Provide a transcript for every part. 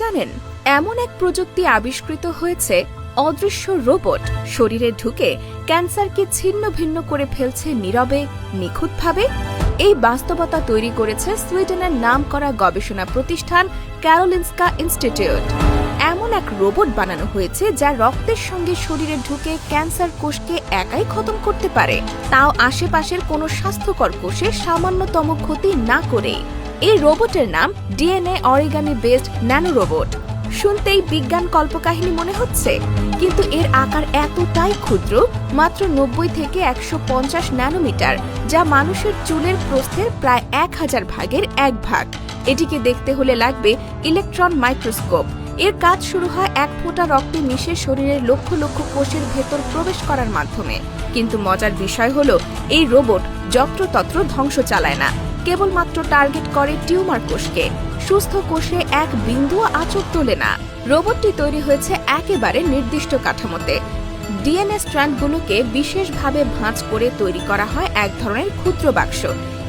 জানেন, এমন এক প্রযুক্তি আবিষ্কৃত হয়েছে, অদৃশ্য রোবট শরীরে ঢুকে ক্যান্সারকে ছিন্ন ভিন্ন করে ফেলছে নীরবে, নিখুঁতভাবে। এই বাস্তবতা তৈরি করেছে সুইডেনের নাম করা গবেষণা প্রতিষ্ঠান ক্যারোলিনস্কা ইনস্টিটিউট। এমন এক রোবট বানানো হয়েছে যা রক্তের সঙ্গে শরীরে ঢুকে ক্যান্সার কোষকে একাই খতম করতে পারে। তাও আশেপাশের কোনো স্বাস্থ্যকর কোষে সামান্যতম ক্ষতি না করে এই রোবটের নাম DNA origami based nano robot শুনতেই বিজ্ঞান কল্পকাহিনী মনে হচ্ছে, কিন্তু এর আকার এতটাই ক্ষুদ্র, মাত্র নব্বই থেকে একশো পঞ্চাশ ন্যানোমিটার, যা মানুষের চুলের প্রস্থের প্রায় এক হাজার ভাগের এক ভাগ। এটিকে দেখতে হলে লাগবে ইলেকট্রন মাইক্রোস্কোপ। এর কাজ শুরু হয় এক ফোঁটা রক্তে মিশে শরীরের লক্ষ লক্ষ কোষের ভেতর প্রবেশ করার মাধ্যমে। কিন্তু মজার বিষয় হলো, এই রোবট যত্রতত্র ধ্বংস চালায় না। কেবলমাত্র টার্গেট করে টিউমার কোষকে। সুস্থ কোষে এক বিন্দু আচক তোলে না। রোবটটি তৈরি হয়েছে একেবারে নির্দিষ্ট কাঠামোতে। ডিএনএ স্ট্র্যান্ডগুলোকে বিশেষভাবে ভাঁজ করে তৈরি করা হয় এক ধরনের ক্ষুদ্র বাক্স।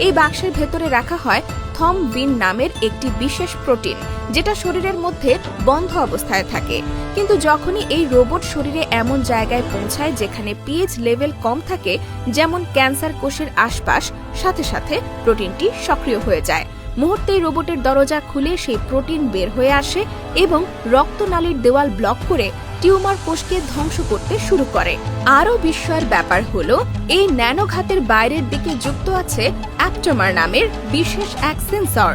এই বাক্সের ভেতরে রাখা হয় থম বিন নামের একটি বিশেষ প্রোটিন, যেটা শরীরের মধ্যে বন্ধ অবস্থায় থাকে। কিন্তু যখনই এই রোবট শরীরে এমন জায়গায় পৌঁছায় যেখানে পিএইচ লেভেল কম থাকে, যেমন ক্যান্সার কোষের আশপাশ, সাথে সাথে প্রোটিনটি সক্রিয় হয়ে যায়। মুহূর্তেই রোবটের দরজা খুলে সেই প্রোটিন বের হয়ে আসে এবং রক্তনালীর দেওয়াল ব্লক করে টিউমার কোষকে ধ্বংস করতে শুরু করে। আরও বিস্ময়ের ব্যাপার হলো, এই ন্যানোঘাতের বাইরের দিকে যুক্ত আছে অ্যাপটোমার নামের বিশেষ এক সেন্সর।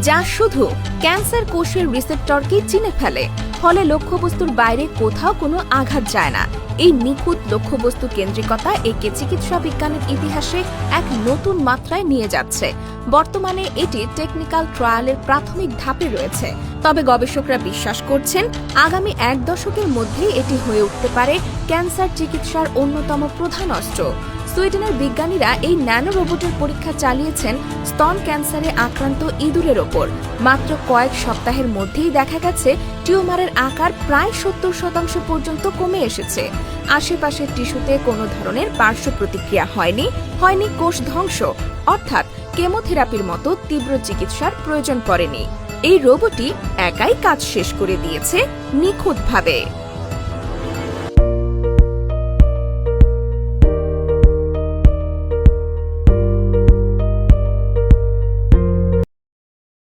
যা শুধু ক্যান্সার কোষের রিসেপ্টরকেই চিনে ফেলে। ফলে লক্ষ্যবস্তুর বাইরে কোথাও কোনো আঘাত যায় না। এই নিখুঁত লক্ষ্যবস্তু কেন্দ্রিকতা একে চিকিৎসা বিজ্ঞানের ইতিহাসে এক নতুন মাত্রায় নিয়ে যাচ্ছে। বর্তমানে এটি টেকনিক্যাল ট্রায়ালের প্রাথমিক ধাপে রয়েছে। তবে গবেষকরা বিশ্বাস করছেন, আগামী এক দশকের মধ্যেই এটি হয়ে উঠতে পারে ক্যান্সার চিকিৎসার অন্যতম প্রধান অস্ত্র। সুইডেনের বিজ্ঞানীরা এই ন্যানো রোবটের পরীক্ষা চালিয়েছেন স্তন ক্যান্সারে আক্রান্ত ইঁদুরের ওপর। মাত্র কয়েক সপ্তাহের মধ্যেই দেখা গেছে, টিউমারের আকার প্রায় সত্তর শতাংশ পর্যন্ত কমে এসেছে। আশেপাশের টিস্যুতে কোনো ধরনের পার্শ্ব প্রতিক্রিয়া হয়নি হয়নি কোষ ধ্বংস, অর্থাৎ কেমোথেরাপির মতো তীব্র চিকিৎসার প্রয়োজন পড়েনি। এই রোবটই একাই কাজ শেষ করে দিয়েছে নিখুঁতভাবে।